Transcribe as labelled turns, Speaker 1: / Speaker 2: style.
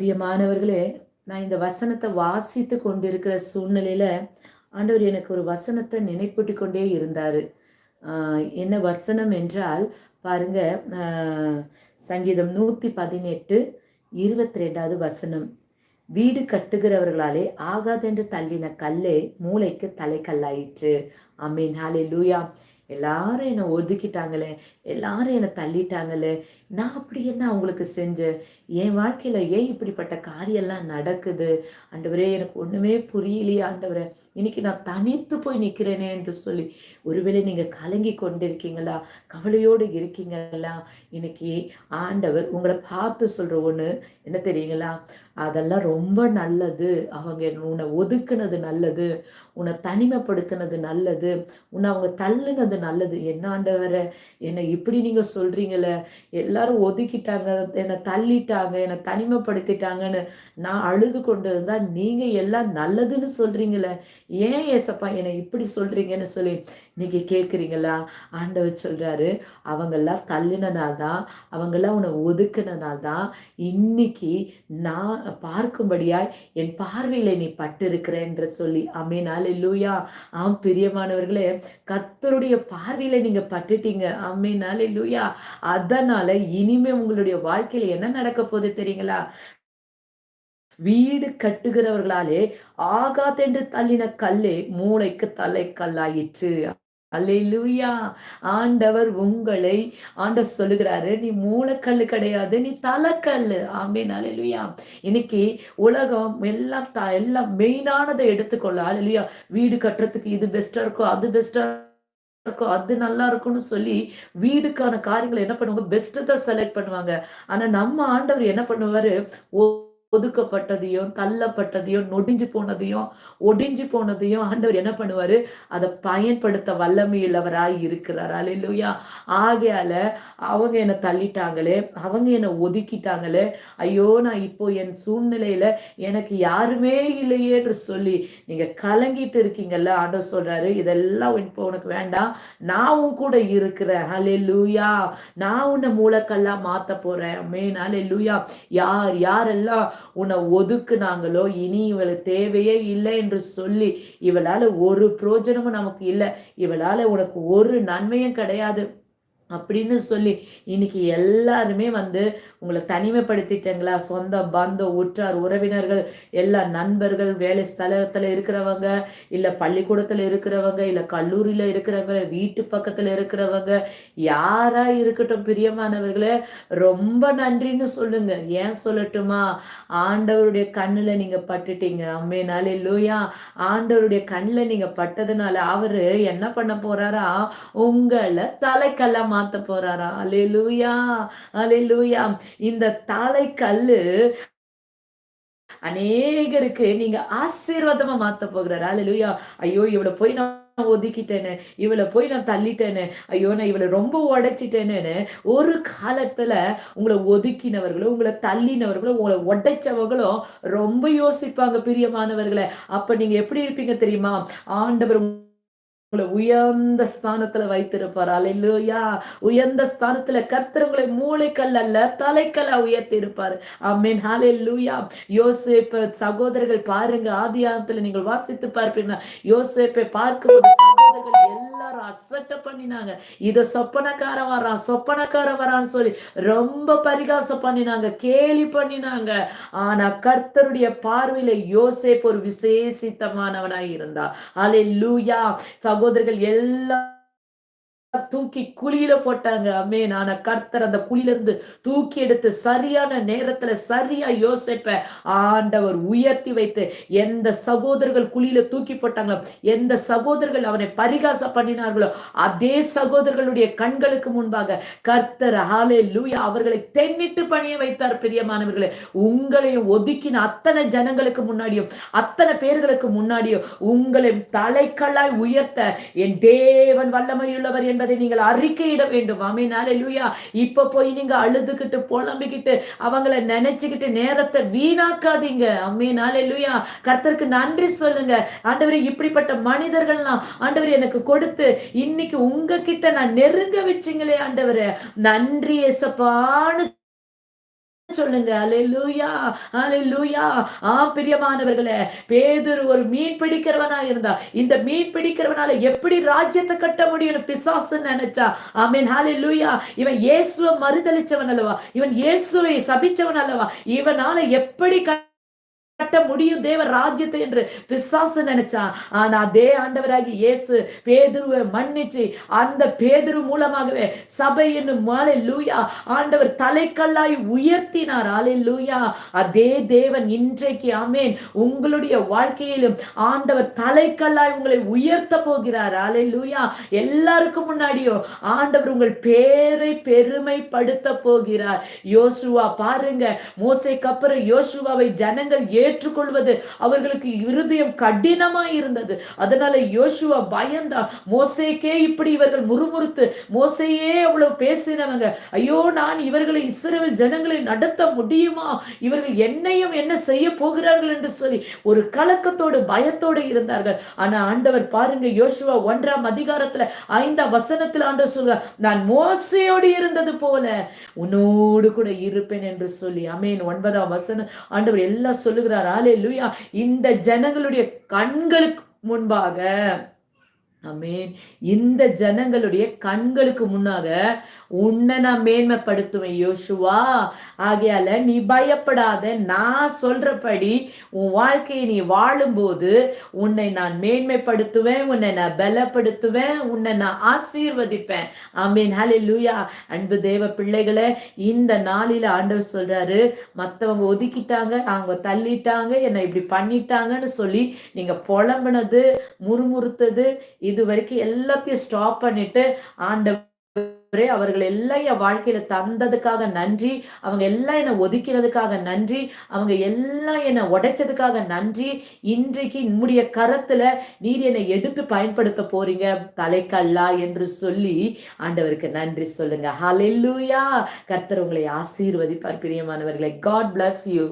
Speaker 1: பிரியமானவர்களே நான் இந்த வசனத்தை வாசித்து கொண்டிருக்கிற சூழ்நிலையில் ஆண்டவர் எனக்கு ஒரு வசனத்தை நினைப்பூட்டி கொண்டே இருந்தார். என்ன வசனம் என்றால் பாருங்க சங்கீதம் நூற்றி பதினெட்டு இருபத்தி ரெண்டாவது வசனம். வீடு கட்டுகிறவர்களாலே ஆகாதென்று தள்ளின கல்லே மூளைக்கு தலைக்கல்லாயிற்று. அம்மீன் ஹாலே லூயா எல்லாரும் என்னை ஒதுக்கிட்டாங்களே எல்லாரும் என்னை தள்ளிட்டாங்களே நான் அப்படி என்ன அவங்களுக்கு செஞ்சேன்? என் வாழ்க்கையில் ஏன் இப்படிப்பட்ட காரியெல்லாம் நடக்குது? ஆண்டவரே எனக்கு ஒன்றுமே புரியலையே ஆண்டவரே. இன்னைக்கு நான் தனித்து போய் நிற்கிறேனே என்று சொல்லி ஒருவேளை நீங்கள் கலங்கி கொண்டிருக்கீங்களா? கவலையோடு இருக்கீங்களா? இன்னைக்கு ஆண்டவர் உங்களை பார்த்து சொல்கிற ஒன்று என்ன தெரியுங்களா? அதெல்லாம் ரொம்ப நல்லது. அவங்க உன்னை ஒதுக்குனது நல்லது. உன்னை தனிமைப்படுத்தினது நல்லது. உன்னை அவங்க தள்ளுனது நல்லது. என்ன ஆண்டவரை? என்னை இப்படி நீங்கள் சொல்கிறீங்களே எல்லாரும் ஒதுக்கிட்டாங்க என்னை தள்ளிட்டாங்க என்னை தனிமைப்படுத்திட்டாங்கன்னு நான் அழுது கொண்டு இருந்தால் நீங்கள் எல்லாம் நல்லதுன்னு சொல்கிறீங்களே ஏன் ஏசப்பா என்னை இப்படி சொல்கிறீங்கன்னு சொல்லி நீங்கள் கேட்குறீங்களா ஆண்டவர் சொல்கிறாரு அவங்கெல்லாம் தள்ளினனால்தான் தான் அவங்கெல்லாம் உன்னை ஒதுக்குனனால்தான் தான் இன்னைக்கு நான் பார்க்கும்படியாய் என் பார்வையில் நீ பட்டிருக்கிறேன் என்று சொல்லி. அமீனால் இல்லையா ஆம் பிரியமானவர்களே கத்தருடைய பார்வையில் நீங்கள் பட்டுட்டீங்க. அம்மைனாலே லூயா அதனால் இனிமே உங்களுடைய வாழ்க்கையில் என்ன நடக்க போகுது தெரியுங்களா? வீடு கட்டுகிறவர்களாலே ஆகாதென்று தள்ளின கல்லே மூளைக்கு தலை கல்லாயிற்று. அல்லேலூயா ஆண்டவர் உங்களை ஆண்ட சொல்லுகிறாரு நீ மூளைக்கல் கிடையாது நீ தலைக்கல் ஆமேன். அலையிலுயா இன்னைக்கு உலகம் எல்லாம் த எல்லாம் மெயினானதை எடுத்துக்கொள்ள அலையிலுயா வீடு கட்டுறதுக்கு இது பெஸ்டா இருக்கும் அது பெஸ்டா இருக்கும் அது நல்லா இருக்கும்னு சொல்லி வீடுக்கான காரியங்களை என்ன பண்ணுவாங்க? பெஸ்ட்டு தான் செலக்ட் பண்ணுவாங்க. ஆனா நம்ம ஆண்டவர் என்ன பண்ணுவாரு? ஒதுக்கப்பட்டதையும் தள்ளப்பட்டதையும் நொடிஞ்சு போனதையும் ஒடிஞ்சு போனதையும் ஆண்டவர் என்ன பண்ணுவாரு? அதை பயன்படுத்த வல்லமையுள்ளவராய் இருக்கிறார். அலையிலுயா ஆகையால அவங்க என்னை தள்ளிட்டாங்களே அவங்க என்னை ஒதுக்கிட்டாங்களே ஐயோ நான் இப்போ என் சூழ்நிலையில எனக்கு யாருமே இல்லையே என்று சொல்லி நீங்க கலங்கிட்டு இருக்கீங்கல்ல ஆண்டவர் சொல்றாரு இதெல்லாம் இப்போ உனக்கு வேண்டாம். நான் உன் கூட இருக்கிறேன். ஹலே லூயா நான் உன்னை மூளைக்கல்லா மாத்த போறேன். மேன் ஹலே லூயா யார் யாரெல்லாம் உன்னை ஒதுக்குனாங்களோ இனி இவளுக்கு தேவையே இல்லை என்று சொல்லி இவளால் ஒரு பிரோஜனமும் நமக்கு இல்லை. இவளால் உனக்கு ஒரு நன்மையும் கிடையாது. அப்படின்னு சொல்லி இன்னைக்கு எல்லாருமே வந்து உங்களை தனிமைப்படுத்திட்டங்களா? சொந்த பந்த உற்றார் உறவினர்கள் எல்லா நண்பர்கள் வேலை ஸ்தலத்தில் இருக்கிறவங்க இல்லை பள்ளிக்கூடத்தில் இருக்கிறவங்க இல்லை கல்லூரியில் இருக்கிறவங்க வீட்டு பக்கத்தில் இருக்கிறவங்க யாராக இருக்கட்டும் பிரியமானவர்களே ரொம்ப நன்றின்னு சொல்லுங்க. ஏன் சொல்லட்டுமா? ஆண்டவருடைய கண்ணில் நீங்கள் பட்டுட்டீங்க. அம்மேனாலே லூயா ஆண்டவருடைய கண்ணில் நீங்கள் பட்டதுனால அவர் என்ன பண்ண போறாரா? உங்களை தலைக்கல்லமா மாத்த போறாரா? அலே லூயா அலே லூயா இந்த தாளை கல்லு அநேகருக்கு நீங்க ஆசீர்வாதமா மாத்த போகிறாரு. அலையா ஐயோ இவ்வளவு போய் நான் ஒதுக்கிட்டேன்னு இவளை போய் நான் தள்ளிட்டேன்னு ஐயோ நான் இவளை ரொம்ப உடைச்சிட்டேன்னு ஒரு காலத்துல உங்களை ஒதுக்கினவர்களும் உங்களை தள்ளினவர்களும் உங்களை உடைச்சவங்களும் ரொம்ப யோசிப்பாங்க பிரியமானவர்களை. அப்ப நீங்க எப்படி இருப்பீங்க தெரியுமா? ஆண்டவர் உங்களை உயர்ந்த ஸ்தானத்துல வைத்திருப்பார். அலையிலோயா உயர்ந்த ஸ்தானத்துல கர்த்தர் உங்களை மூளைக்கல் அல்ல தலைக்கல்ல உயர்த்தி இருப்பார் அம்மீன் ஹாலே லூயா யோசேப்ப சகோதரர்கள் பாருங்க ஆதியாகத்துல நீங்கள் வாசித்து பார்ப்பீங்கன்னா யோசேப்பை பார்க்கும்போது சகோதரர்கள் எல்லாரும் அசட்ட பண்ணினாங்க. இதை சொப்பனக்கார வரான் சொப்பனக்கார வரான்னு சொல்லி ரொம்ப பரிகாசம் பண்ணினாங்க கேலி பண்ணினாங்க. ஆனா கர்த்தருடைய பார்வையில யோசேப் ஒரு விசேஷித்தமானவனாய் இருந்தா அலை லூயா சகோதரர்கள் எல்லாம் தூக்கி குழியில போட்டாங்க. அம்மே நான் கர்த்தர் அந்த குழியிலிருந்து தூக்கி எடுத்து சரியான நேரத்துல சரியா யோசிப்ப ஆண்டவர் உயர்த்தி வைத்து எந்த சகோதரர்கள் குழியில தூக்கி போட்டாங்களோ எந்த சகோதரர்கள் அவனை பரிகாசம் பண்ணினார்களோ அதே சகோதரர்களுடைய கண்களுக்கு முன்பாக கர்த்தர் ஹாலே லூயா அவர்களை தென்னிட்டு பணிய வைத்தார். பிரியமானவர்களே உங்களையும் ஒதுக்கின அத்தனை ஜனங்களுக்கு முன்னாடியும் அத்தனை பேர்களுக்கு முன்னாடியும் உங்களை தலைக்களாய் உயர்த்த என் தேவன் வல்லமையுள்ளவர் என் என்பதை நீங்கள் அறிக்கையிட வேண்டும். அமீனாலே லூயா இப்ப போய் நீங்க அழுதுகிட்டு புலம்பிக்கிட்டு அவங்கள நினைச்சுக்கிட்டு நேரத்தை வீணாக்காதீங்க. அமீனாலே லூயா கர்த்தருக்கு நன்றி சொல்லுங்க. ஆண்டவர் இப்படிப்பட்ட மனிதர்கள்லாம் ஆண்டவர் எனக்கு கொடுத்து இன்னைக்கு உங்ககிட்ட நான் நெருங்க வச்சிங்களே ஆண்டவர். நன்றி எசப்பான்னு சொல்லுங்க. அலையூயா அலையூயா ஆ பிரியமானவர்களே பேதுரு ஒரு மீன் பிடிக்கிறவனா இருந்தா இந்த மீன் பிடிக்கிறவனால எப்படி ராஜ்யத்தை கட்ட முடியும் பிசாசு நினைச்சா? ஆமீன் ஹalleluya. இவன் இயேசுவை மறுதளிச்சவன் அல்லவா? இவன் இயேசுவை சபிச்சவன் அல்லவா? இவனால எப்படி கட்ட முடியும் தேவ ராஜ்யத்தை என்று பிசாசு நினைச்சான் ஆனா அதே ஆண்டவராகி இயேசு பேதுருவை மன்னிச்சு அந்த பேதுரு மூலமாகவே சபை என்னும் மாலை லூயா ஆண்டவர் தலைக்கல்லாய் உயர்த்தினார். ஆலை லூயா அதே தேவன் இன்றைக்கு ஆமேன். உங்களுடைய வாழ்க்கையிலும் ஆண்டவர் தலைக்கல்லாய் உங்களை உயர்த்த போகிறார். ஆலை லூயா எல்லாருக்கும் முன்னாடியோ ஆண்டவர் உங்கள் பேரை பெருமைப்படுத்த போகிறார். யோசுவா பாருங்க. மோசைக்கு அப்புறம் யோசுவாவை ஜனங்கள் ஏ ஏற்றுக்கொள்வது அவர்களுக்கு இருதயம் கடினமாக இருந்தது. அதனால யோசுவா பயந்தா மோசைக்கே இப்படி இவர்கள் முறுமுறுத்து மோசையே அவ்வளவு பேசினவங்க ஐயோ நான் இவர்களை இஸ்ரேல் ஜனங்களை நடத்த முடியுமா? இவர்கள் என்னையும் என்ன செய்ய போகிறார்கள் என்று சொல்லி ஒரு கலக்கத்தோடு பயத்தோடு இருந்தார்கள். ஆனா ஆண்டவர் பாருங்க யோசுவா ஒன்றாம் அதிகாரத்துல ஐந்தாம் வசனத்தில் ஆண்டவர் சொல்ல நான் மோசையோடு இருந்தது போல உன்னோடு கூட இருப்பேன் என்று சொல்லி அமேன் ஒன்பதாம் வசனம் ஆண்டவர் எல்லாம் சொல்லுகிறார். ஆலே லூயா இந்த ஜனங்களுடைய கண்களுக்கு முன்பாக அமேன் இந்த ஜனங்களுடைய கண்களுக்கு முன்னாக உன்னை நான் மேன்மைப்படுத்துவேன் யோசுவா. ஆகையால நீ பயப்படாத நான் சொல்றபடி உன் வாழ்க்கையை நீ வாழும்போது உன்னை நான் மேன்மைப்படுத்துவேன் உன்னை நான் பலப்படுத்துவேன் உன்னை நான் ஆசீர்வதிப்பேன். அமீன் ஹலே லூயா அன்பு தேவ பிள்ளைகளை இந்த நாளில ஆண்டவர் சொல்றாரு மற்றவங்க ஒதுக்கிட்டாங்க அவங்க தள்ளிட்டாங்க என்னை இப்படி பண்ணிட்டாங்கன்னு சொல்லி நீங்க புலம்புனது முறுமுறுத்தது இது வரைக்கும் எல்லாத்தையும் ஸ்டாப் பண்ணிட்டு ஆண்டவர் அவர்கள் எல்லாம் என் வாழ்க்கையில தந்ததுக்காக நன்றி. அவங்க எல்லாம் என்னை ஒதுக்கினதுக்காக நன்றி. அவங்க எல்லாம் என்னை உடைச்சதுக்காக நன்றி. இன்றைக்கு நம்முடைய கரத்துல நீர் என்னை எடுத்து பயன்படுத்த போறீங்க. தலைக்கல்லா என்று சொல்லி ஆண்டவருக்கு நன்றி சொல்லுங்க. ஹலெல்லூயா கர்த்தர் உங்களை ஆசீர்வதிப்பார். பிரியமானவர்களை காட் பிளஸ் யூ